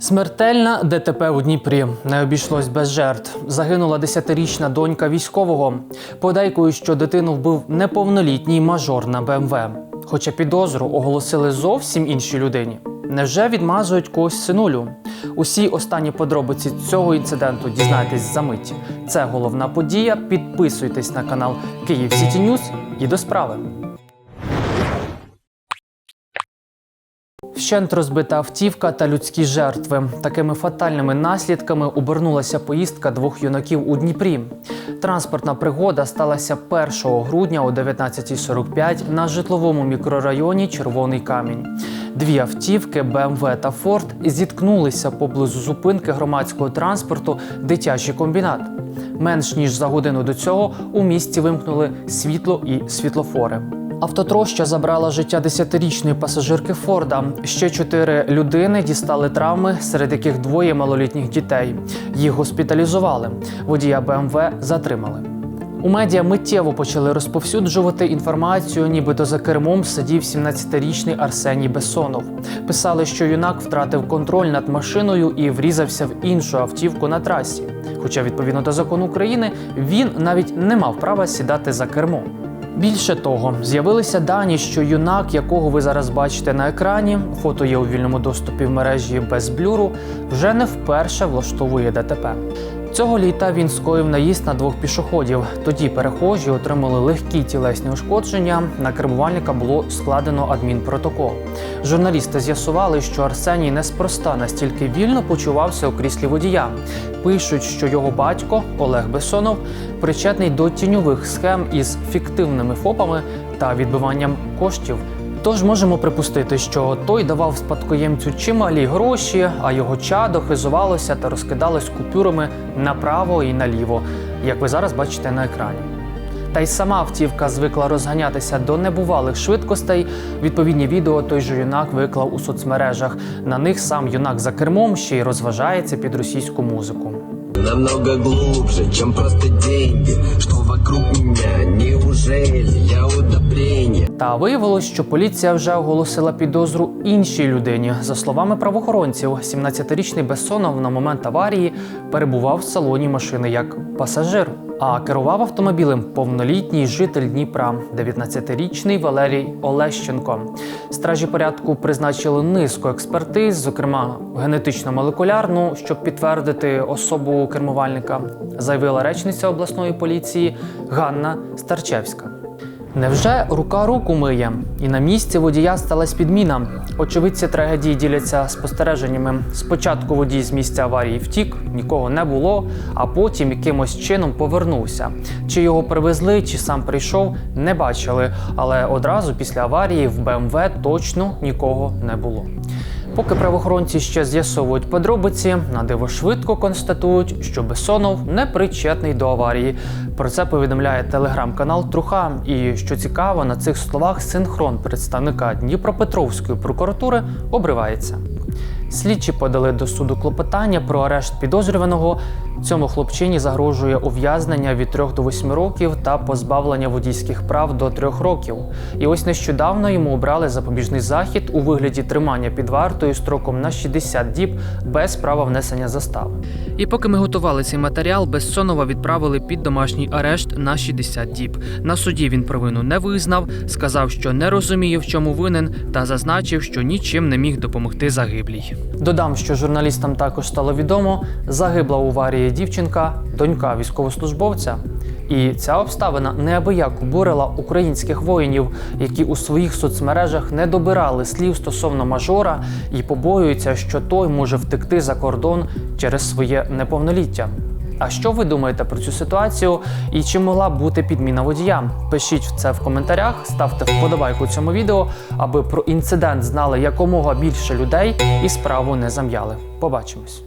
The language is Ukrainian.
Смертельна ДТП у Дніпрі не обійшлось без жертв. Загинула 10-річна донька військового. Подейкують, що дитину вбив неповнолітній мажор на БМВ. Хоча підозру оголосили зовсім іншій людині. Невже відмазують когось синулю? Усі останні подробиці цього інциденту дізнайтесь за мить. Це головна подія. Підписуйтесь на канал Київ Сіті Ньюз і до справи. Вщент розбита автівка та людські жертви. Такими фатальними наслідками обернулася поїздка двох юнаків у Дніпрі. Транспортна пригода сталася 1 грудня о 19.45 на житловому мікрорайоні Червоний камінь. Дві автівки БМВ та Форд зіткнулися поблизу зупинки громадського транспорту Дитячий комбінат. Менш ніж за годину до цього у місті вимкнули світло і світлофори. Автотроща забрала життя 10-річної пасажирки Форда. Ще чотири людини дістали травми, серед яких двоє малолітніх дітей. Їх госпіталізували. Водія БМВ затримали. У медіа миттєво почали розповсюджувати інформацію, нібито за кермом сидів 17-річний Арсеній Бесонов. Писали, що юнак втратив контроль над машиною і врізався в іншу автівку на трасі. Хоча, відповідно до закону України, він навіть не мав права сідати за кермо. Більше того, з'явилися дані, що юнак, якого ви зараз бачите на екрані, фото є у вільному доступі в мережі без блюру, вже не вперше влаштовує ДТП. Цього літа він скоїв наїзд на двох пішоходів. Тоді перехожі отримали легкі тілесні ушкодження. На кермувальника було складено адмінпротокол. Журналісти з'ясували, що Арсеній неспроста настільки вільно почувався у кріслі водія. Пишуть, що його батько Олег Бесонов причетний до тіньових схем із фіктивними ФОПами та відбиванням коштів. Тож можемо припустити, що той давав спадкоємцю чималі гроші, а його чадо хизувалося та розкидалось купюрами направо і наліво, як ви зараз бачите на екрані. Та й сама автівка звикла розганятися до небувалих швидкостей. Відповідні відео той же юнак виклав у соцмережах. На них сам юнак за кермом ще й розважається під російську музику. Намного глубже, чем просто деньги Что вокруг меня, неужели я удобрение? Та виявилось, що поліція вже оголосила підозру іншій людині. За словами правоохоронців, 17-річний Бессонов на момент аварії перебував в салоні машини як пасажир, а керував автомобілем повнолітній житель Дніпра, 19-річний Валерій Олещенко. Стражі порядку призначили низку експертиз, зокрема генетично-молекулярну, щоб підтвердити особу кермувальника, заявила речниця обласної поліції Ганна Старчевська. Невже рука руку миє? І на місці водія сталася підміна. Очевидці трагедії діляться спостереженнями. Спочатку водій з місця аварії втік, нікого не було, а потім якимось чином повернувся. Чи його привезли, чи сам прийшов, не бачили. Але одразу після аварії в БМВ точно нікого не було. Поки правоохоронці ще з'ясовують подробиці, на диво швидко констатують, що Бесонов не причетний до аварії. Про це повідомляє телеграм-канал Труха. І що цікаво, на цих словах синхрон представника Дніпропетровської прокуратури обривається. Слідчі подали до суду клопотання про арешт підозрюваного. Цьому хлопчині загрожує ув'язнення від 3 до 8 років та позбавлення водійських прав до 3 років. І ось нещодавно йому обрали запобіжний захід у вигляді тримання під вартою строком на 60 діб без права внесення застави. І поки ми готували цей матеріал, Бессонова відправили під домашній арешт на 60 діб. На суді він провину не визнав, сказав, що не розуміє, в чому винен, та зазначив, що нічим не міг допомогти загиблій. Додам, що журналістам також стало відомо, загибла у аварії дівчинка, донька військовослужбовця. І ця обставина неабияк обурила українських воїнів, які у своїх соцмережах не добирали слів стосовно мажора і побоюються, що той може втекти за кордон через своє неповноліття. А що ви думаєте про цю ситуацію і чи могла б бути підміна водія? Пишіть це в коментарях, ставте вподобайку цьому відео, аби про інцидент знали якомога більше людей і справу не зам'яли. Побачимось.